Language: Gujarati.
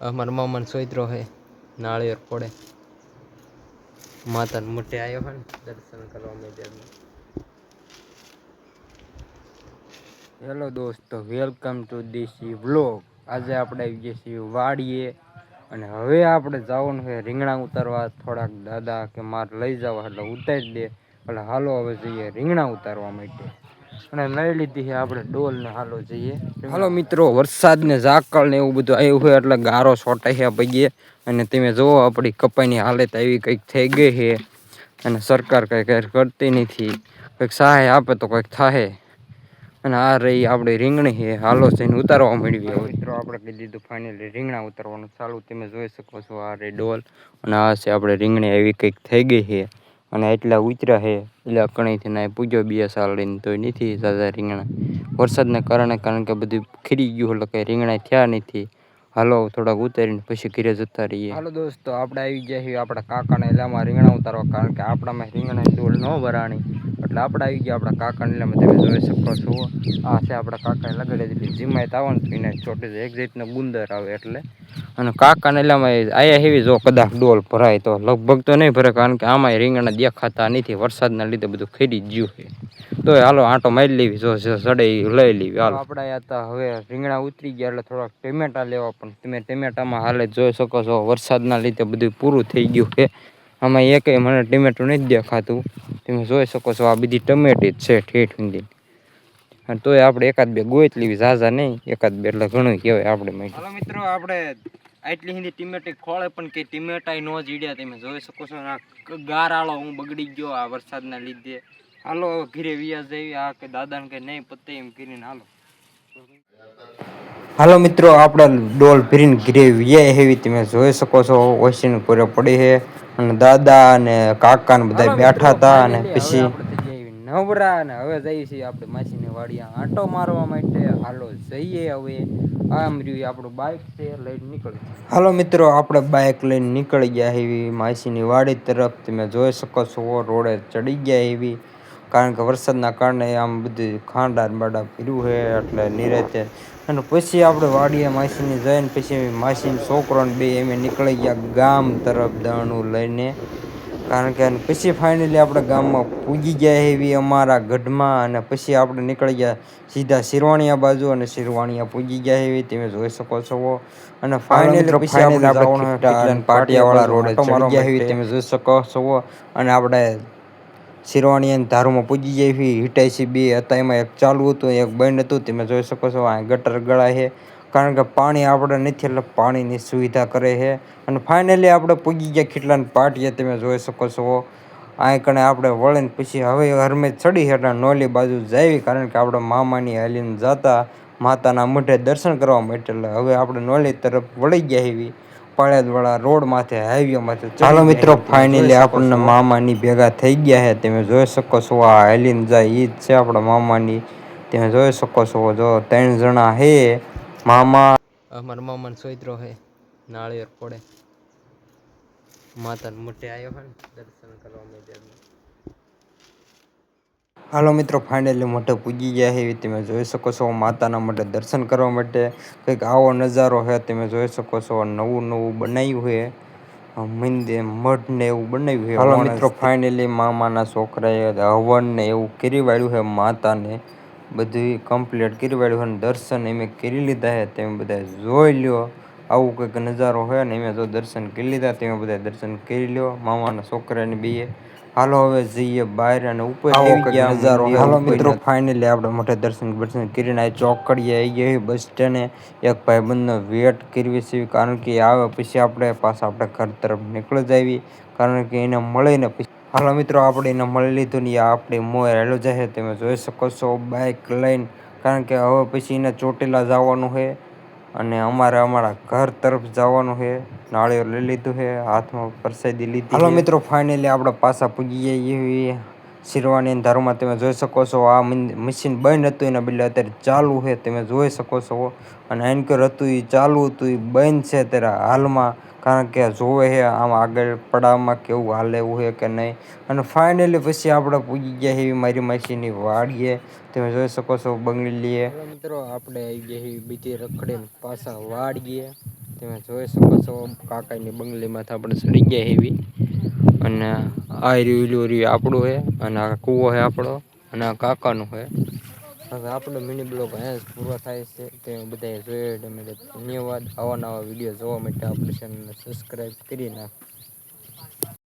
અમારા મામાને સોયત્રો હે, નાળિયેર પડે માતાને મોટે આવ્યો હોય ને, દર્શન કરવા મેં હેલો દોસ્તો, વેલકમ ટુ દેશી વ્લોગ. આજે આપણે આવી જઈએ છીએ વાડીએ અને હવે આપણે જવાનું છે રીંગણા ઉતારવા. થોડાક દાદા કે મારે લઈ જવા, એટલે ઉતારી દે. એટલે હાલો હવે જઈએ રીંગણા ઉતારવા માટે. અને લઈ લીધી છે આપણે ડોલ ને હાલો જઈએ. હાલો મિત્રો વરસાદ ને ઝાકળ ને એવું બધું આવ્યું હોય એટલે ગારો છોટાઈ છે પૈયે અને તમે જુઓ આપણી કપાઈની હાલત આવી કંઈક થઈ ગઈ છે. અને સરકાર કંઈ કંઈ કરતી નથી. કંઈક સહાય આપે તો કંઈક થાય અને આ રહી આપણી રીંગણી છે. હાલો જઈને ઉતારવા મળવી મિત્રો આપણે કહી દીધું ફાઇનલી રીંગણા ઉતારવાનું. ચાલુ તમે જોઈ શકો છો આ રે ડોલ. અને આ છે આપણે રીંગણી એવી કંઈક થઈ ગઈ છે. અને એટલા ઉતર્યા છે એટલે અકણીથી ના પૂજો બે સાલ લઈને તો નથી દાદા રીંગણા. વરસાદને કારણે કારણ કે બધું ખીરી ગયું, એટલે કંઈ રીંગણા થયા નથી. હાલો, થોડાક ઉતારીને પછી ઘરે જતા રહીએ. હાલો દોસ્તો, આપણે આવી ગયા છીએ આપણા કાકાને એલામાં રીંગણા ઉતારવા, કારણ કે આપણામાં રીંગણા ડોલ ન ભરાણી એટલે આપણે આવી ગયા આપણા કાકાને એલામાં તમે જોઈ શકો છો. આ છે આપણા કાકાએ લગાડે દીધી જીમાય આવે ને એને ચોટી એક જાતનો ગુંદર આવે એટલે. અને કાકાને એટલામાં આયા હેવી જો કદાચ ડોલ ભરાય તો, લગભગ તો નહીં ભરે કારણ કે આમાં રીંગણા દેખાતા નથી, વરસાદના લીધે બધું ખેડી ગયું છે. તો હાલો, આંટો મારી લેવી, જો સડે લઈ લેવી, હાલો. આપણે હતા હવે રીંગણા ઉતરી ગયા એટલે થોડાક ટમેટા લેવા, પણ તમે ટમેટામાં હાલે જોઈ શકો છો, વરસાદના લીધે બધું પૂરું થઈ ગયું છે. આમાં એકે મને ટમેટું નથી દેખાતું. તમે જોઈ શકો છો, આ બધી ટમેટી જ છે ઠેઠ સુધી અને તોય આપણે એકાદ બે ગોઈત લેવી ઝાઝા નહીં એકાદ બે એટલે ઘણું કહેવાય આપણે માટે હાલો મિત્રો આપણે આટલી હિન્દી ટીમેટી ખોળે પણ કે ટીમેટાઈ નો જીડ્યા તમે જોઈ શકો છો. આ ગારાળો હું બગડી ગયો આ વરસાદના લીધે. હાલો ઘીરે વ્યાજ જેવી આ કે દાદાને કે નહીં પતે એમ કરીને હાલો. હાલો મિત્રો આપણે ડોલ ભીરીને ઘીરે વ્યાય એવી તમે જોઈ શકો છો ઓશીને પૂરે પડી છે. અને દાદા અને કાકા ને બધા બેઠા હતા અને પછી નવરા અને હવે જઈએ છીએ આપણે માસીની વાડિયા આંટો મારવા માટે હાલો જઈએ હવે. આમ રહ્યું આપણું બાઇક છે, લઈને નીકળી હાલો મિત્રો, આપણે બાઇક લઈને નીકળી ગયા એવી માસીની વાડી તરફ તમે જોઈ શકો છો, રોડે ચડી ગયા એવી. કારણ કે વરસાદના કારણે આમ બધું ખાંડા બાડા ફર્યું છે એટલે નિરાતે. અને પછી આપણે વાડીએ માસીને જઈને પછી માસીને છોકરોને બે એમ નીકળી ગયા ગામ તરફ દાણું લઈને. કારણ કે પછી ફાઇનલી આપણે ગામમાં પૂગી ગયા એવી અમારા ગઢમાં અને પછી આપણે નીકળી ગયા સીધા શિરવાણિયા બાજુ અને શિરવાણિયા પૂગી ગયા એવી તમે જોઈ શકો છો. અને ફાઇનલી પછી આપણે પાટિયાવાળા રોડ ચડી ગયા એવી તમે જોઈ શકો છો. અને આપણે શિરવાણી ધારુમાં પૂજી જાય એવી હિટાઈસી બે હતા. એમાં એક ચાલુ હતું એક બંધ હતું. તમે જોઈ શકો છો આ ગટર ગળા છે. કારણ કે પાણી આપણે નથી એટલે પાણીની સુવિધા કરે છે. અને ફાઇનલી આપણે પૂગી ગયા કેટલાને પાટીએ તમે જોઈ શકો છો. આ કણે આપણે વળીને પછી હવે હરમે ચડી એટલે નોલી બાજુ જાવી કારણ કે આપણે મામાની હાલીને જતા માતાના મઢે દર્શન કરવા માટે એટલે હવે આપણે નોલી તરફ વળી ગયા એવી પાળિયાદવાળા રોડ માથે હાઈવે માથે ચાલો મિત્રો ફાઇનલી આપણને મામાની ભેગા થઈ ગયા છે તમે જોઈ શકો છો આ હાલીને જાય એ જ છે આપણા મામાની. તમે જોઈ શકો છો જો ત્રણ જણા હે મામા. અમારા મામાનો સોયત્રો હે નાળિયેર પડે માતાને મોટે આવ્યો હોય ને દર્શન કરવા માટે હાલો મિત્રો ફાઇનલી મોઢે પૂજી ગયા છે તમે જોઈ શકો છો માતાના માટે દર્શન કરવા માટે કંઈક આવો નજારો છે તમે જોઈ શકો છો નવું નવું બનાવ્યું છે મંદિર મઢ ને એવું બનાવ્યું છે હાલો મિત્રો ફાઇનલી મામાના છોકરાએ હવન ને એવું કરી વાળ્યું છે માતાને. બધું કમ્પ્લીટ કરી વાળ્યું અને દર્શન એમે કરી લીધા છે. તમે બધા જોઈ લ્યો. આવું કંઈક નજારો હોય ને એમે જો દર્શન કરી લીધા, તમે બધા દર્શન કરી લ્યો. મામાના છોકરાની બે હાલો હવે જઈએ બહાર અને ઉપર આવી ગયા નજારો. હાલો મિત્રો ફાઇનલી આપણે મોટે દર્શન દર્શન કરીને આ ચોકડીએ આવી ગયા બસ સ્ટેન્ડે એક ભાઈબંધનો વેટ કરવી છે કારણ કે આવે પછી આપણે પાછા આપણે ઘર તરફ નીકળી જવી કારણ કે એને મળીને પછી. હાલો મિત્રો આપણે એને મળી લીધું ને આપણે મોર હેલો જાય તમે જોઈ શકો છો બાઇક લઈને. કારણ કે હવે પછી એને ચોટીલા જવાનું છે અને અમારે અમારા ઘર તરફ જવાનું છે. નાળિયેર લઈ લીધું છે હાથમાં પરસાદી લીધી હાલો મિત્રો ફાઇનલી આપણે પાછા પૂજી જઈએ શિરવાની ધારમાં તમે જોઈ શકો છો આ મશીન બંધ હતું એના બદલે અત્યારે ચાલુ છે તમે જોઈ શકો છો. અને એન્કર હતું એ ચાલુ હતું એ બંધ છે અત્યારે હાલમાં. કારણ કે જોવે છે આમ આગળ પડાવમાં કેવું હાલે એવું છે કે નહીં. અને ફાઇનલી પછી આપણે પૂજી ગયા એવી મારી મશીનની વાડીએ. તમે જોઈ શકો છો બંગલીએ મિત્રો આપણે આવી ગયા બીજી રખડીને પાછા વાડીએ. તમે જોઈ શકો છો, કાકાની બંગલીમાંથી આપણે ચડી ગયા એવી અને આ રહ્યું રહ્યું, આપણું છે અને આ કૂવો છે આપણો, અને આ કાકાનું છે હવે આપણો મિની બ્લોગ અહીંયા જ પૂરો થાય છે, તે બધાએ જોયો એટલે ધન્યવાદ. આવા નવા વીડિયો જોવા માટે આપણે ચેનલને સબસ્ક્રાઈબ કરી નાખો.